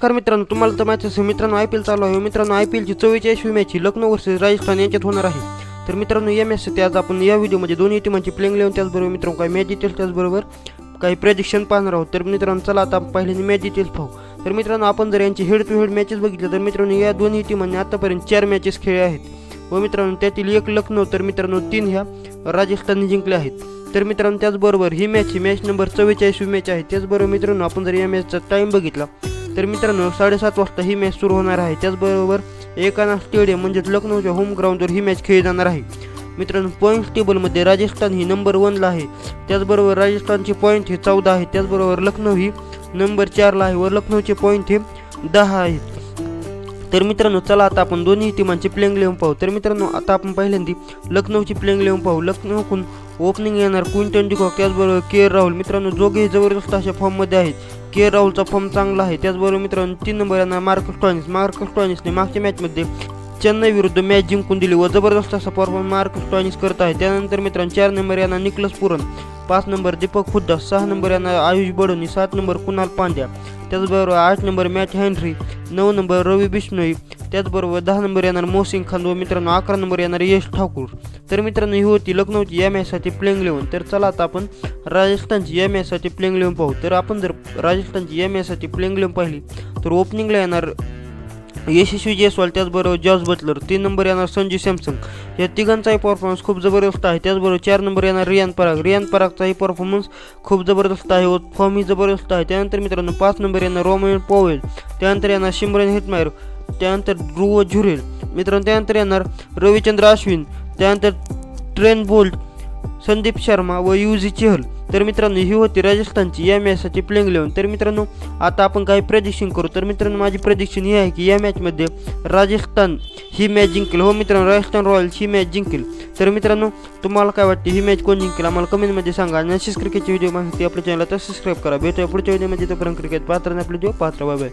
नमस्कार मित्रांनो तुम्हाला तर मॅच असेल मित्रांनो आय पी एल चालू आहे. मित्रांनो आय पी एलची चव्वेचाळीसवी मॅच ही लखनौ वर्सेस राजस्थान यांच्यात होणार आहे. तर मित्रांनो या मॅचसाठी आज आपण या व्हिडिओमध्ये दोन्ही टीमांची प्लेइंग लेवून त्याचबरोबर मित्रांनो काही मॅच डिटेल्स त्याचबरोबर काही प्रेडिक्शन पाहणार आहोत. तर मित्रांनो चला आता आपण पहिल्यांदा मॅच डिटेल्स पाहू. तर मित्रांनो आपण जर यांची हेड टू हेड मॅचेस बघितल्या तर मित्रांनो या दोन्ही टीमांनी आतापर्यंत चार मॅचेस खेळले आहेत. व मित्रांनो त्यातील एक लखनौ तर मित्रांनो तीन ह्या राजस्थानने जिंकले आहेत. तर मित्रांनो त्याचबरोबर ही मॅच ही मॅच नंबर चव्वेचाळीसवी मॅच आहे. त्याचबरोबर मित्रांनो आपण जर या मॅचचा टाईम बघितला तर मित्रांनो साडेसात वाजता ही मॅच सुरू होणार आहे. त्याचबरोबर एकाना स्टेडियम म्हणजेच लखनौच्या होम ग्राउंडवर ही मॅच खेळली जाणार आहे. मित्रांनो पॉईंट्स टेबलमध्ये राजस्थान ही नंबर वनला आहे. त्याचबरोबर राजस्थानचे पॉईंट हे चौदा आहे. त्याचबरोबर लखनौ ही नंबर चारला आहे व लखनौचे पॉईंट हे दहा आहेत तर मित्रांनो चला आता आपण दोन्ही टीमांची प्लेइंग लेवून पाहू. तर मित्रांनो आता आपण पहिल्यांदा लखनौची प्लेइंग लेवून पाहू. लखनौकडून ओपनिंग येणार. क्विंटन डिकॉक त्याचबरोबर के राहुल मित्रांनो दोघेही जबरदस्त अशा फॉर्ममध्ये आहेत. के राहुलचा फॉर्म चांगला आहे. त्याचबरोबर मित्रांनो तीन नंबर येणार मार्कस टॉनिस मार्कस टॉनिसने मागच्या मॅचमध्ये चेन्नई विरुद्ध मॅच जिंकून दिली व जबरदस्त असा परफॉर्मन्स मार्कस टॉनिस करत आहे. त्यानंतर मित्रांनो चार नंबर येणार निकलस पुरण पाच नंबर दीपक हुड्डा. सहा नंबर येणार आयुष बडोनी. सात नंबर कुणाल पांड्या. त्याचबरोबर आठ नंबर मॅच हेनरी नऊ नंबर रवी बिश्नोई. त्याचबरोबर दहा नंबर येणार मोसिंग खान व मित्रांनो अकरा नंबर येणार यश ठाकूर. तर मित्रांनो ही होती लखनौची या मॅचसाठी प्लेइंग लेवून तर चला आता आपण राजस्थानची या मॅचसाठी प्लेइंग लेवून पाहू. तर आपण जर राजस्थानची या मॅचसाठी प्लेइंग लेवून पाहिली तर ओपनिंगला येणार यशस्वी जयस्वाल त्याचबरोबर जॉर्ज बटलर तीन नंबर येणार संजू सॅमसंग. या तिघांचाही परफॉर्मन्स खूप जबरदस्त आहे. त्याचबरोबर चार नंबर येणार रियान पराग. रियान परागचाही परफॉर्मन्स खूप जबरदस्त आहे. व फॉर्मही जबरदस्त आहे. त्यानंतर मित्रांनो पाच नंबर येणार रोमन पॉवेल. त्यानंतर येणार शिमरन हिटमायर. त्यानंतर ध्रुव झुरेल. मित्रांनो त्यानंतर येणार रविचंद्र अश्विन. त्यानंतर ट्रेन बोल्ट संदीप शर्मा व युजी चहल. तर मित्रांनो ही होती राजस्थानची या मॅचसाठी प्लेंग लेवून तर मित्रांनो आता आपण काही प्रदिक्षण करू. तर मित्रांनो माझी प्रदिक्षण ही आहे की या मॅचमध्ये राजस्थान ही मॅच जिंकेल. हो मित्रांनो राजस्थान रॉयल्स ही मॅच जिंकेल. तर मित्रांनो तुम्हाला काय वाटते? ही मॅच कोण जिंकेल? आम्हाला कमेंटमध्ये सांगा. आणि अशीच क्रिकेटची व्हिडिओ माहिती आपल्या चॅनलला तर सबस्क्राईब करा. भेटूया पुढच्या व्हिडिओमध्ये तोपर्यंत क्रिकेट पात्र आपले जो पात्र बाय